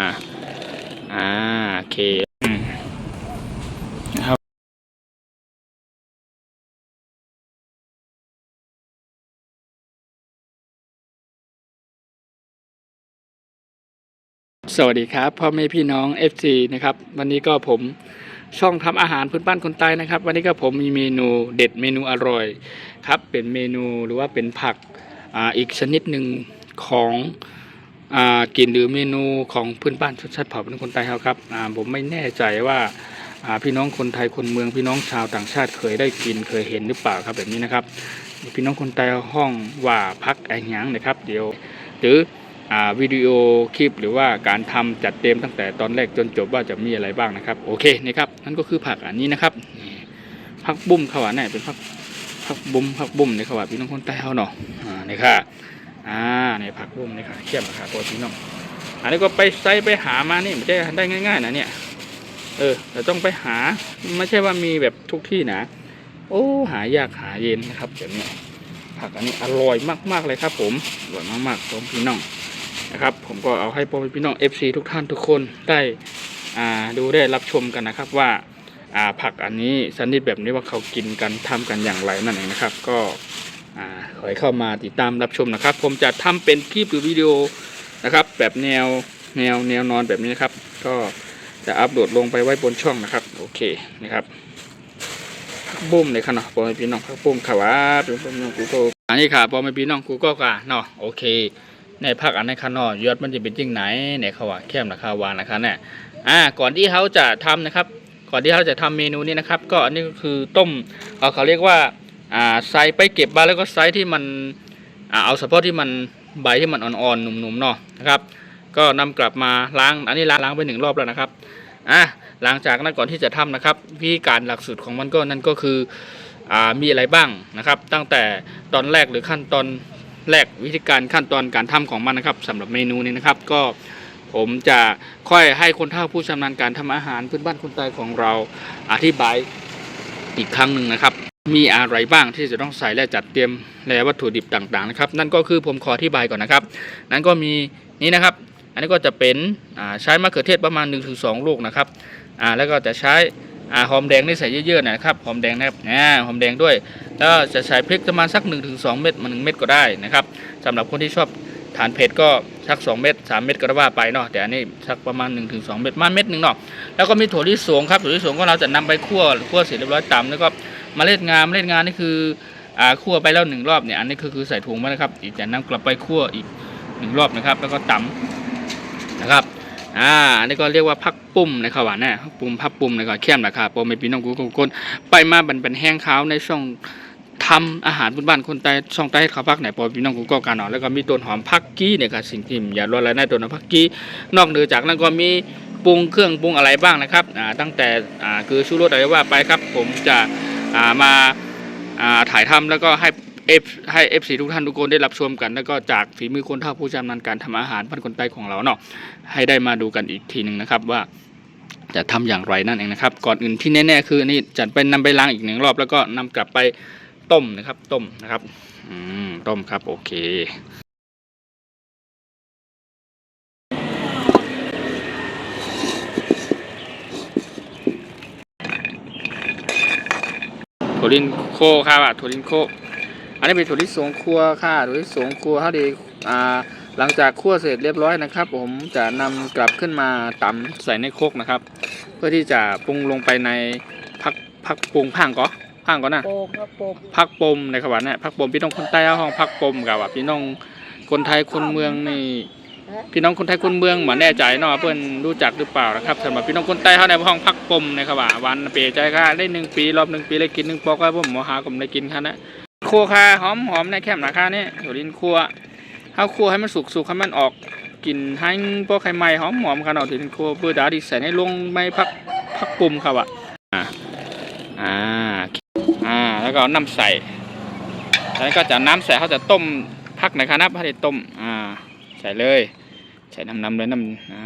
อ่าอ่าโอเคนะครับสวัสดีครับพ่อแม่พี่น้อง FC นะครับวันนี้ก็ผมช่องทำอาหารพื้นบ้านคนใต้นะครับ วันนี้ก็ผมมีเมนูเด็ดเมนูอร่อยครับเป็นเมนูหรือว่าเป็นผักอ่าอีกชนิดหนึ่งของ กินหรือเมนูของพื้นบ้านชนชาติเผ่าเป็นคนใต้เขาครับผมไม่แน่ใจว่าพี่น้องคนไทยคนเมืองพี่น้องชาวต่างชาติเคยได้กินเคยเห็นหรือเปล่าครับแบบนี้นะครับ พี่น้องคนไทยห้องว่าพักไอ้หยังนะครับ เดี๋ยวหรืออวิดีโอคลิปหรือว่าการทำจัดเต็มตั้งแต่ตอนแรกจนจบว่าจะมีอะไรบ้างนะครับ โอเคนี่ครับนั่นก็คือผักอันนี้นะครับผักบุ้มขวานเนี่ยเป็นผักผักบุ้มผักบุ้มในขวานพี่น้องคนใต้เขาเนาะนี่ค่ะ อ่าในผักบุ้มนี่ค่ะเขี้ยมราคาตัวพี่น้องอันนี้ก็ไปไซไปหามานี่ไม่ใช่ได้ง่าย ๆ นะเนี่ย เออแต่ต้องไปหาไม่ใช่ว่ามีแบบทุกที่นะ โอ้หายากหาเย็นนะครับแบบนี้ผักอันนี้อร่อยมากๆเลยครับ ผมอร่อยมากๆของพี่น้องนะครับ ผมก็เอาให้พ่อแม่พี่น้อง FC ทุกท่านทุกคนได้อ่าดูได้รับชมกันนะครับว่าอ่าผักอันนี้ชนิดแบบนี้ว่าเขากินกันทำกันอย่างไรนั่นเองนะครับ ก็ อ่าขอให้เข้ามาติดตามรับชมนะครับ ผมจะทำเป็นคลิปหรือวิดีโอนะครับ แบบแนวแนวแนวนอนแบบนี้นะครับ ก็จะอัปโหลดลงไปไว้บนช่องนะครับ โอเคนะครับพักบุ้มเลยค่ะเนาะปอมพี่น้องพักบุ้มค่ะว่าเป็นพี่น้องกูก็อันนี้ค่ะปอมพี่น้องกูก็ค่ะเนาะโอเค ในภาคอันในค่ะเนาะยอดมันจะเป็นจริงไหนในเขาว่าแคมราคาวานะคะเนี่ยอ่าก่อนที่เขาจะทำนะครับ ก่อนที่เขาจะทำเมนูนี้นะครับ ก็อันนี้ก็คือต้มเขาเรียกว่า อ่าไซส์ไปเก็บมาแล้วก็ไซส์ที่มันอ่าเอาเฉพาะที่มันใบที่มันอ่อนๆหนุ่มๆเนาะนะครับ ก็นำกลับมาล้างอันนี้ล้างล้างไปหนึ่งรอบแล้วนะครับอะหลังจากนั้นก่อนที่จะทำนะครับวิธีการหลักสูตรของมันก็นั่นก็คืออ่ามีอะไรบ้างนะครับ ตั้งแต่ตอนแรกหรือขั้นตอนแรกวิธีการขั้นตอนการทำของมันนะครับสำหรับเมนูนี้นะครับก็ผมจะค่อยให้คนเฒ่าผู้ชำนาญการทำอาหารพื้นบ้านคนใต้ของเราอธิบายอีกครั้งหนึ่งนะครับ มีอะไรบ้างที่จะต้องใส่และจัดเตรียมและวัตถุดิบต่างๆนะครับ นั่นก็คือผมขออธิบายก่อนนะครับ นั่นก็มีนี่นะครับ อันนี้ก็จะเป็นใช้มะเขือเทศประมาณ 1-2 ลูกนะครับแล้วก็จะใช้อหอมแดงนี่ใส่เยอะๆนะครับหอมแดงนะครับหอมแดงด้วยแล้วจะใส่พริกประมาณสัก 1-2 เม็ดมา1เม็ดก็ได้นะครับสำหรับคนที่ชอบทานเผ็ดก็สัก 2 เม็ด3 เม็ดก็ว่าไปเนาะแต่อันนี้สักประมาณ 1-2 เม็ดมาเม็ดหนึ่งเนาะแล้วก็มีถั่วลิสงครับถั่วลิสงก็เราจะนำไปคั่วคั่วเสร็จเรียบร้อยตำแล้วก็ เมล็ดงามเมล็ดงามนี่คืออ่าคั่วไปแล้วหนึ่งรอบเนี่ยอันนี้คือคือใส่ถุงมานะครับอีกจากนั้นกลับไปคั่วอีกหนึ่งรอบนะครับ แล้วก็ตำนะครับอ่าอันนี้ก็เรียกว่าพักปุ่มในขาวหวานเนี่ยพักปุ่มพักปุ่มในขาวเข้มนะครับโปรไม่ปีน้องกูกคนไปมาบันเป็นแห้งขาวในช่องทำอาหารพื้นบ้านคนใต้ช่องใต้เขาพักไหนโปรพี่น้องกูก็การนาะแล้วก็มีต้นหอมพักกี้เนี่ยครับสิ่งที่อย่ารออะไรในต้นหอมพักกี้นอกเหนือจากนั้นก็มีปรุงเครื่องปรุงอะไรบ้างนะครับอ่าตั้งแต่อ่าคือชูรสอะไรว่าไปครับ ผมจะ มาอ่าถ่ายทำแล้วก็ให้เอฟให้เอฟซีทุกท่านทุกคนได้รับชมกัน แล้วก็จากฝีมือคนเท่าผู้ชำนาญการทำอาหารพันคนใต้ของเราเนาะให้ได้มาดูกันอีกทีหนึ่งนะครับว่าจะทำอย่างไรนั่นเองนะครับ ก่อนอื่นที่แน่ๆคือนี่จัดไปนำไปล้างอีกหนึ่งรอบแล้วก็นำกลับไปต้มนะครับ ต้มนะครับ อืมต้มครับ โอเค ถั่วลินโคครับอะถั่วลินโค อันนี้เป็นถั่วลิสงครัวค่ะถั่วลิสงครัวเขาดีอ่าหลังจากคั่วเสร็จเรียบร้อยนะครับ ผมจะนำกลับขึ้นมาตำใส่ในโครกนะครับ เพื่อที่จะปรุงลงไปในพักพักปรุงพังก็พังก็นะโปมครับโปมพักปมในขวานเนี่ยพักปมพี่น้องคนใต้เอาห้องพักปมกับว่าพี่น้องคนไทยคนเมืองนี่ พี่น้องคนไทยคนเมืองเหมือนแน่ใจเนาะเพื่อนรู้จักหรือเปล่านะครับสำหรับพี่น้องคนใต้เขาในห้องพักปมในขวาวันเปรใจค่ะได้หนึ่งปีรอบหนึ่งปีเลยกินหนึ่งปอกก็ผมหมอหากผมได้กินค่ะนะครัวค่ะหอมหอมในแคมราคานี่ถั่วลินครัวข้าวครัวให้มันสุกสุกให้มันออกกลิ่นให้พวกไข่ไหม้หอมหอมขนาดถั่วลินครัวเพื่อดาดิใส่ให้ลงไม่พักพักปุ่มครับอะอ่าอ่าอ่าแล้วก็น้ำใส่แล้วก็จะน้ำใส่เขาจะต้มพักในคณะพักได้ต้มอ่า ใส่เลย ใส่น้ำน้ำเลยน้ำอ่า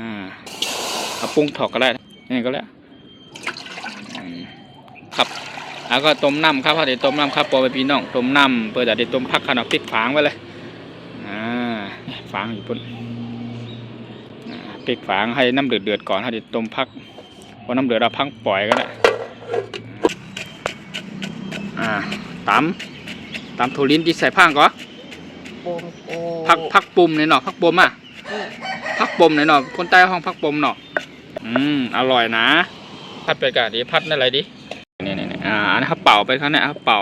เอาปรุงถอกก็ได้นี่ก็แล้วครับแล้วก็ต้มน้ำครับพอดีต้มน้ำครับปอไปพี่น้องต้มน้ำเปิดแต่ได้ต้มพักขนาดพริกฝางไว้เลยอ่าฝางอยู่ปุ่นพริกฝางให้น้ำเดือดเดือดก่อนให้ดิต้มพักพอน้ำเดือดเราพักปล่อยก็ได้อ่าตำตำถั่วลิ้นที่ใส่พังก็โปมโอพักพักปุ่มในอยเนาะพักปมอะพักปมในอยเนาะคนใต้ห้องพักปมเนาะอืมอร่อยนะ พัดไปกะดิพัดนั่นอะไรดินี่นี่นี่อ่าอันนี้เขาเป่าไปเขาเนี่ยเขาเป่า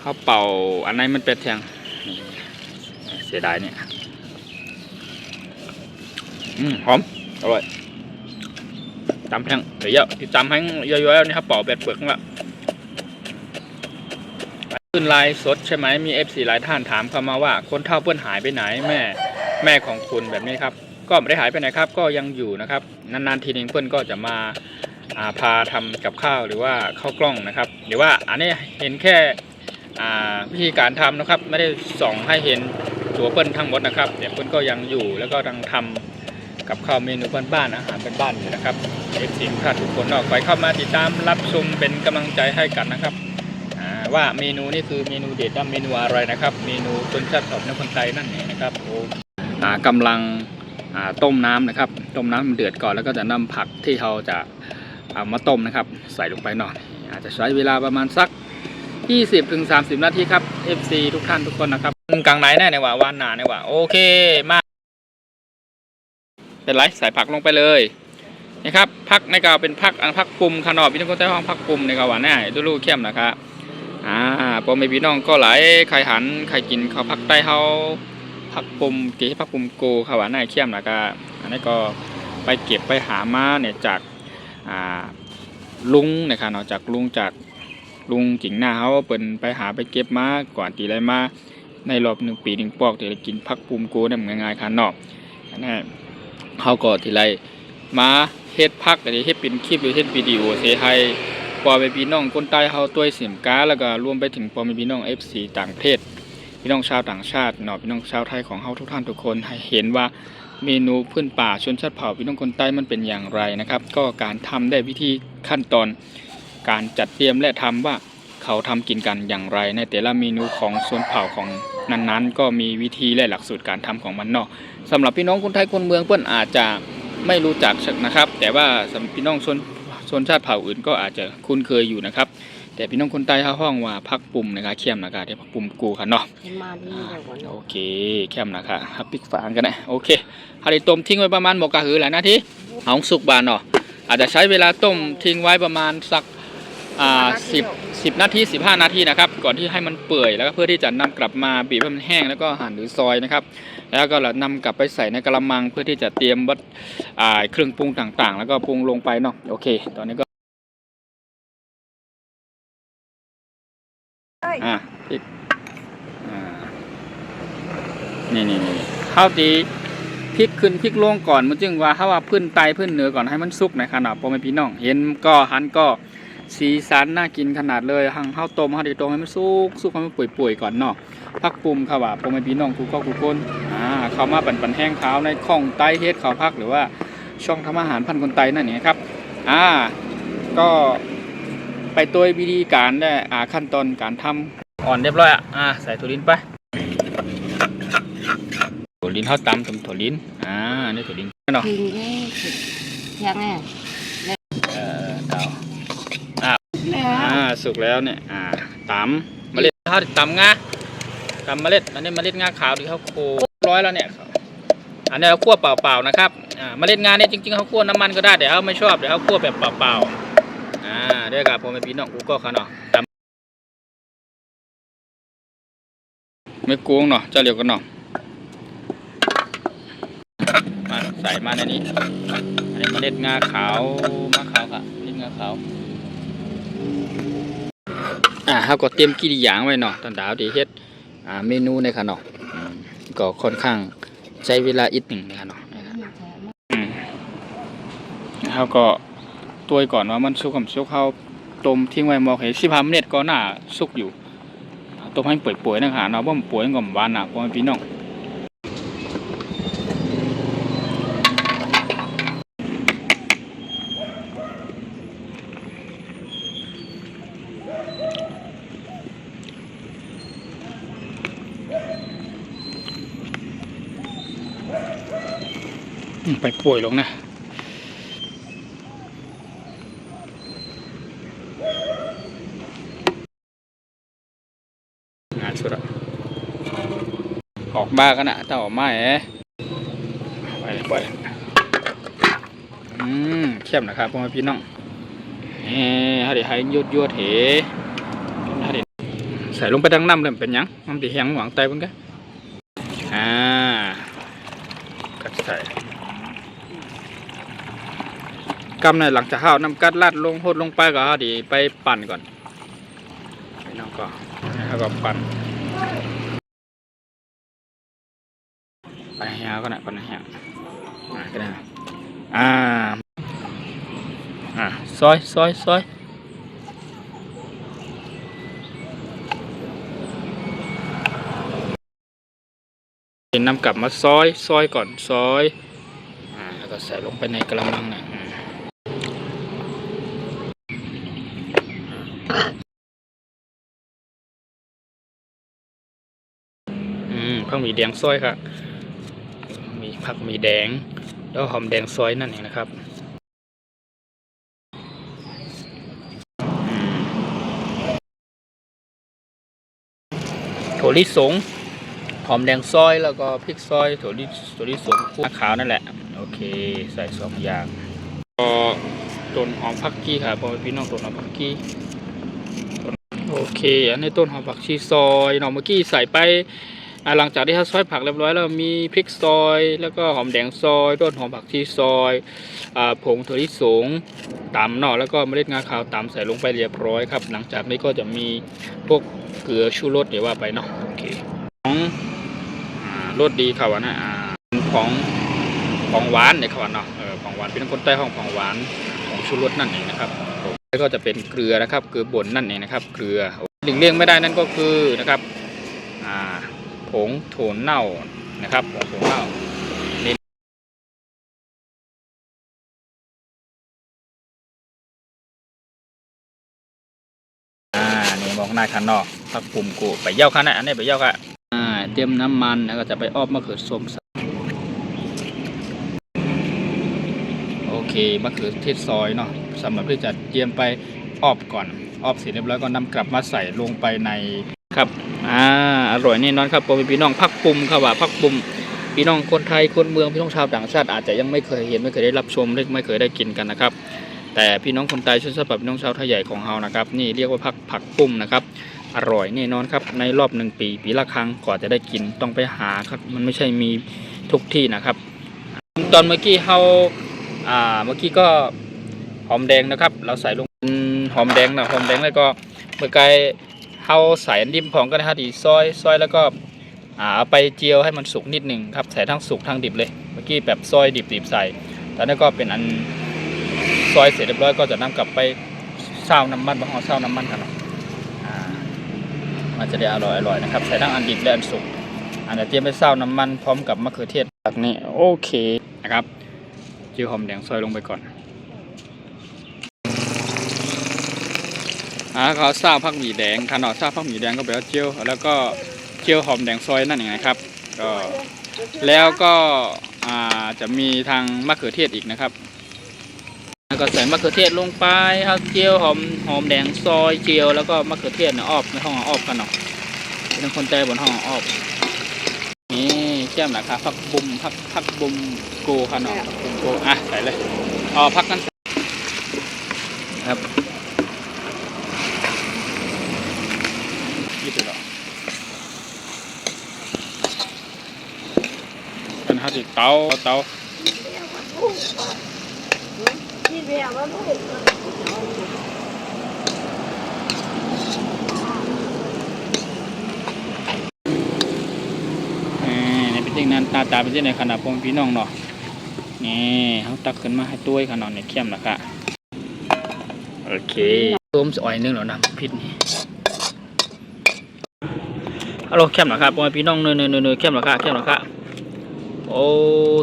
เขาเป่า อันไหนมันเป็นแทงนี่เสียดายเนี่ยอืมหอมอร่อยจำแพงเดี๋ยวเยอะที่จำแพงเยอะๆแล้วนี่ครับเป่าแบบเปลือกละ ขึ้นไลน์สดใช่ไหมมี FC หลายท่านถามเข้ามาว่า คนเท่าเพื่อนหายไปไหนแม่แม่ของคุณแบบนี้ครับ ก็ไม่ได้หายไปไหนครับ ก็ยังอยู่นะครับ นานๆทีนึงเพื่อนก็จะมาาพาทำกับข้าวหรือว่าข้าวกล้องนะครับ หรือว่าอันนี้เห็นแค่วิธีการทำนะครับ ไม่ได้ส่องให้เห็นตัวเปิ้ลทั้งหมดนะครับแต่เปิ้ลก็ยังอยู่แล้วก็กำลังทำกับข้าวเมนูบ้านๆอาหารบ้านอยู่นะครับเอฟซีท่านทุกคนก็คอยเข้ามาติดตามรับชมเป็นกำลังใจให้กันนะครับ ว่าเมนูนี่คือเมนูเด็ดและเมนูอะไรนะครับ เมนูชนชาติของนคนไทยนั่นเองนะครับโอ้อ่ากำลังต้มน้ำนะครับ ต้มน้ำมันเดือดก่อนแล้วก็จะนำผักที่เราจะเอามาต้มนะครับ ใส่ลงไปหน่อยอาจจะใช้เวลาประมาณสัก 20-30 นาทีครับ FC ทุกท่านทุกคนนะครับกลางไหนแน่ในว่าวันหนาในว่าโอเคมากเป็นไรใส่ผักลงไปเลยนะครับผักในกาวเป็นผักอันผักปุ่มขนอบพี่น้องคนใต้ห้องผักปุ่มในกาวหวานแน่ดูลูกเข้มนะครับ อ่าพอไม่พี่น้องก็หลายใครหันใครกินเขาวผักใต้เฮาผักปุ่มกี่ผักปุ่มโกขาวหวานนาเข้มนะก็อันนี้ก็ไปเก็บไปหามาเนี่ยจากอ่าลุงนะครับเนาะจากลุงจากลุงจิงหน้าเขาเปิ่นไปหาไปเก็บมาก่อนตีไรมาในรอบหนึ่งปีหนึ่งปอกตีได้กินผักปุ่มโกได้ง่ายๆคันเนาะอันนั้นเขาก็ทีไรมาเฮ็ดพักอะไรเฮ็ดเป็นคลิปหรือเฮ็ดวิดีโอเสียให้ ปอไปพี่น้องคนใต้เขาตัวเสียมกาแล้วก็รวมไปถึงปอไปพี่น้อง FC ต่างประเทศ พี่น้องชาวต่างชาติเนาะพี่น้องชาวไทยของเฮาทุกท่านทุกคนให้เห็นว่าเมนูพื้นป่าชนชาติเผ่าพี่น้องคนใต้มันเป็นอย่างไรนะครับ ก็การทำได้วิธีขั้นตอน การจัดเตรียมและทำว่าเขาทำกินกันอย่างไร ในแต่ละเมนูของชนเผ่าของนั้นๆ ก็มีวิธีและหลักสูตรการทำของมันเนาะสำหรับพี่น้องคนไทยคนเมืองเพื่อนอาจจะไม่รู้จักนะครับ แต่ว่าสำหรับพี่น้องชน ชนชาติเผ่าอื่นก็อาจจะคุ้นเคยอยู่นะครับ แต่พี่น้องคนใต้เขาห้องว่าพักปุ่มนะครับเข้มนะครับที่พักปุ่มกูค่ะเนาะให้มาดีเดี๋ยวก่อนโอเคเข้มนะครับฮับปิกฝางกันนะโอเคฮาริต้มทิ้งไว้ประมาณหมกกะหือหลายนาทีเอาสุกบานเนาะอาจจะใช้เวลาต้มทิ้งไว้ประมาณสักอ่าสิบสิบนาทีสิบห้านาทีนะครับ ก่อนที่ให้มันเปื่อยแล้วก็เพื่อที่จะนำกลับมาบีบให้มันแห้งแล้วก็หั่นหรือซอยนะครับ แล้วก็เรานำกลับไปใส่ในกระมังเพื่อที่จะเตรียมวัตอ่าเครื่องปรุงต่างๆ แล้วก็ปรุงลงไปเนาะโอเค ตอนนี้ก็อะพริกอ่านี่นี่นี่ข้าวดีพริกขึ้นพริกลงก่อนมันจึงว่าถ้าว่าพื้นไตพื้นเหนือก่อนให้มันสุกในขนาดพอแม่พี่น้อง เห็นก็หันก็สีสันน่ากินขนาดเลยหั่งข้าวต้มข้าวดีต้มให้มันสุกสุกให้มันป่วยๆก่อนเนาะ พักปุ่มค่ะว่าพ่อแม่พี่น้องทุกข้อทุกคนอ่าเข้ามาปั่นปั่นแห้งขาวในข้องไตเฮ็ดข้าวพักหรือว่าช่องทำอาหารพันคนไตนั่นเองครับอ่าก็ไปตัววิธีการได้อ่าขั้นตอนการทำอ่อนเรียบร้อยอะอ่าใส่ถั่วลิ้นไปถั่วลิ้นเขาตำตำถั่วลิ้นอ่านี่ถั่วลิ้นเนาะกินแค่สิบยังไงเออเตาแล้วอ่าสุกแล้วเนี่ยอ่าตำเมล็ดข้าวตำงา ตำเมล็ดอันนี้เมล็ดงาขาวที่เขาโคร้อยแล้วเนี่ยอันนี้เราคั่วเปล่าๆนะครับอ่าเมล็ดงาเนี่ยจริงๆเขาคั่วน้ำมันก็ได้แต่เขาไม่ชอบเดี๋ยวเขาคั่วแบบเปล่าๆอ่าเด้วยกับผมเป็นพี่น้องกูก็ขาเนาะไม่กวงเนาะเจ้าเหลียวกันเนาะมาใส่มาในนี้อันนี้เมล็ดงาขาวมะขาวค่ะเมล็ดงาขาวอ่าเขาก็เตรียมกี่อย่างไว้เนาะตอนดาวดีเฮ็ด เมนูในค่ะเนาะอืมก็ค่อนข้างใช้เวลาอีกหนึ่งนะคะเนาะนะครับแล้วก็ตัวก่อนว่ามันสุกกับสุกเขาต้มทิ้งไว้มอกเห็นสิบห้ามเนตก็น่าสุกอยู่ต้มให้เปื่อยๆนะคะเนาะว่ามันป่วยก็หวานนะพ่อพี่น้อง ไปป่วยลงนะงานสุดอะออกบ้ากันนะแต่ออกมาแหมไปไปเลยอืมเข้มนะครับพ่อม่พี่น้องเฮ้ฮะเดี๋ยยวดยวดเหฮะเดี๋ยใส่ลงไปดังน้ำเลยเป็นยังมันตีแหงหวังไตมันก็อ่ากัดใส่ กำในหลังจากข้าวน้ำกัดลาดลงหดลงไปก็ฮะเดีไปปั่นก่อนพี่น้องก็แล้วก็ปั่นไปแฮวก็นะก่อนนะแฮวอ่าก็ได้อ่าอ่าซอยซอยซอยเป็น้ำกลับมาซอยซอยก่อนซอยอ่าแล้วก็ใส่ลงไปในกระมังนะ อืมอืมข้าวหมีแดงซอยครับมีผักหมีแดง แล้วหอมแดงซอยนั่นเองนะครับถั่วลิสงหอมแดงซอยแล้วก็พริกซอยถั่วลิถั่วลิสงคั่วขาวนั่นแหละ โอเค ใส่สองอย่างก็ต้นหอมผักกี้ครับพ่อพี่น้องต้นหอมผักกี้โอเค อันนี้ต้นหอมผักชีซอยเนาะเมื่อกี้ใส่ไป หลังจากที่เขาซอยผักเรียบร้อยแล้วมีพริกซอย แล้วก็หอมแดงซอยต้นหอมผักชีซอยอผงถั่วลิสงตำเนาะแล้วก็เมล็ดงาขาวตำใส่ลงไปเรียบร้อยครับ หลังจากนี้ก็จะมีพวกเกลือชูรสเดี๋ยวว่าไปเนาะโอเคของรสดีครับวนะ่าของของหวานเนี่ยครับวะเนาะเออของหวานเป็นคนใต้ห้องของหวานของชูรสนั่นเองนะครับแล้วก็จะเป็นเกลือนะครับเกลือป่นนั่นเองนะครับ เกลือหลีกเลี่ยงไม่ได้นั่นก็คือนะครับอ่า ผงโถนเน่านะครับผงโถนเน่านี่อ่านี่มองหน้าข้างนอกพักปุ่มกูไปเย่าข้างในอันนี้ไปเย่าค่ะอ่าเตรียมน้ำมันแล้วก็จะไปอ้อมมะเขือส้มโอเคมะเขือเทศซอยเนาะสำหรับที่จะเตรียมไปอ้อมก่อนอ้อมเสร็จเรียบร้อยก็นำกลับมาใส่ลงไปใน ครับอ่าอร่อยแน่นอนครับผมพี่น้องพักปุ่มครับว่าพักปุ่มพี่น้องคนไทยคนเมืองพี่น้องชาวต่างชาติอาจจะยังไม่เคยเห็นไม่เคยได้รับชมหรือไม่เคยได้กินกันนะครับ แต่พี่น้องคนไทยชนชาติพี่น้องชาวไทยใหญ่ของเรานะครับนี่เรียกว่าพักผักปุ่มนะครับอร่อยแน่นอนครับในรอบหนึ่งปีปีละครั้งกว่าจะได้กินต้องไปหาครับมันไม่ใช่มีทุกที่นะครับ ตอนเมื่อกี้เราอ่าเมื่อกี้ก็หอมแดงนะครับ เราใส่ลงหอมแดงนะหอมแดงแล้วก็เมื่อกี้ เอาใส่อันดิมของก็ได้ครับดีซอยซอยแล้วก็าเอาไปเจียวให้มันสุกนิดหนึ่งครับใส่ทั้งสุกทั้งดิบเลย เมื่อกี้แบบซอยดิบดิบใส่แล้วนั่นก็เป็นอันซอยเสร็จเรียบร้อยก็จะนำกลับไปเศร้าน้ำมันบางห่อเศร้าน้ำมันกันเนาะอ่ามันจะได้อร่อยอร่อยนะครับ ใส่ทั้งอันดิบและอันสุกอันเดี๋ยวเตรียมไปเศร้าน้ำมันพร้อมกับมะเขือเทศแบบนี้โอเคนะครับเจียวหอมแดงซอยลงไปก่อน อ่าเขาซาพักหมี่แดงขนาดซาพักหมี่แดงก็แบบเจียว แล้วก็เจียวหอมแดงซอยนั่นเองนะครับ ก็แล้วก็อ่าจะมีทางมะเขือเทศอีกนะครับก็ใส่มะเขือเทศลงไปเอาเจียวหอมหอมแดงซอยเจียวแล้วก็มะเขือเทศเนี่ยออบในห้องออบกันเนาะเป็นคนใจบนห้องออบนี่แก้มนะครับพักบุมพักพักบุมโกค่ะเนาะพักบุมโกอะใส่เลยอ๋อพักกันครับหรอ เตาเตาที่เรียกว่าลูกนี่ในเป็นจริงนั้นตาตาเป็นจริงในขนาดพงพี่น้องเนาะนี่เขาตักขึ้นมาให้ตัวขนาดในเข้มละค่ะโอเคต้มอ่อยนึงแล้วนะพิษนี่ฮัลโหลเข้มละครับพงพี่น้องเนยเนยเนยเข้มละค่ะเข้มละค่ะโอ้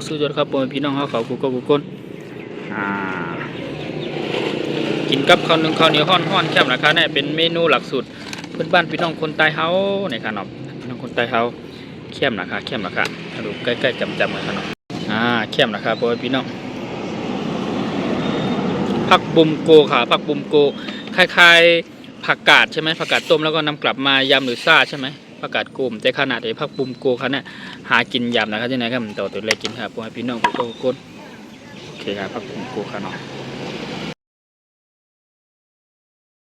สุดยอดครับพงพี่น้องเขาเขากูก็กูก้นกินกับข้าวนึ่งข้าวเหนียวห้อนห้อนแคบนะคะเนี่ยเป็นเมนูหลักสูตรเพื่อนบ้านพี่น้องคนใต้เฮาในขนมพี่น้องคนใต้เฮาเข้มนะคะเข้มนะคะมาดูใกล้ๆจำๆกันขนมอ่าเข้มนะครับพ่อพี่น้องผักบุมโกค่ะผักบุมโกคล้ายๆผักกาดใช่ไหมผักกาดต้มแล้วก็นำกลับมายำหรือซ่าใช่ไหม ผักกาดกุมแต่ขนาดไอ้ผักปุ่มโกเขาเนี่ยหากินยำนะครับที่ไหนครับต่อตัวเล็กกินครับพ่อพี่น้องทุกคนโอเคครับผักปุ่มโกครับเนาะ